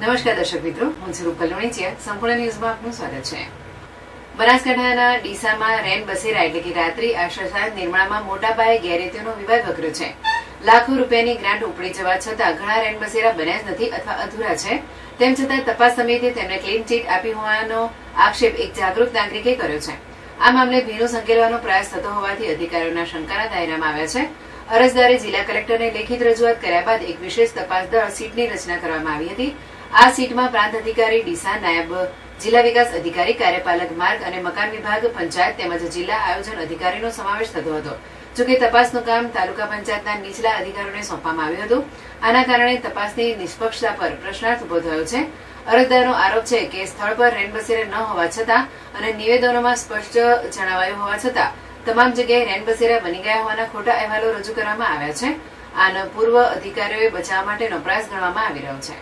નમસ્કાર દર્શક મિત્રો, હું સ્વરૂપ રૂપલ સંપૂર્ણ ન્યૂઝમાં આપનું સ્વાગત છે. બનાસકાંઠાના ડીસામાં રેન બસેરા એટલે કે રાત્રિ આશ્રયસ્થાન નિર્માણમાં મોટા પાયે ગેરરીતિઓનો વિવાદ વકર્યો છે. લાખો રૂપિયાની ગ્રાન્ટ ઉપડી જવા છતાં ઘણા રેન બસેરા બન્યા જ નથી અથવા અધૂરા છે. તેમ છતાં તપાસ સમિતિએ તેમને ક્લીન ચીટ આપી હોવાનો આક્ષેપ એક જાગૃત નાગરિકે કર્યો છે. આ મામલે ભીનું સંકેલવાનો પ્રયાસ થતો હોવાથી અધિકારીઓના શંકાના દાયરામાં આવ્યા છે. અરજદારે જિલ્લા કલેક્ટરને લેખિત રજૂઆત કર્યા બાદ એક વિશેષ તપાસ દળ સીટની રચના કરવામાં આવી હતી. આ સીટમાં પ્રાંત અધિકારી ડીસા નાયબ જિલ્લા વિકાસ અધિકારી, કાર્યપાલક માર્ગ અને મકાન વિભાગ, પંચાયત તેમજ જિલ્લા આયોજન અધિકારીનો સમાવેશ થતો હતો. જોકે તપાસનું કામ તાલુકા પંચાયતના નીચલા અધિકારીઓને સોંપવામાં આવ્યું હતું. આના કારણે તપાસની નિષ્પક્ષતા પર પ્રશ્નાર્થ ઊભો થયો છે. અરજદારનો આરોપ છે કે સ્થળ પર રેનબસેરા ન હોવા છતાં અને નિવેદનોમાં સ્પષ્ટ જણાવાયું હોવા છતાં તમામ જગ્યાએ રેનબસેરા બની ગયા હોવાના ખોટા અહેવાલો રજૂ કરવામાં આવ્યા છે. આનો પૂર્વ અધિકારીઓએ બચાવવા માટેનો પ્રયાસ ગણવામાં આવી રહ્યો છે.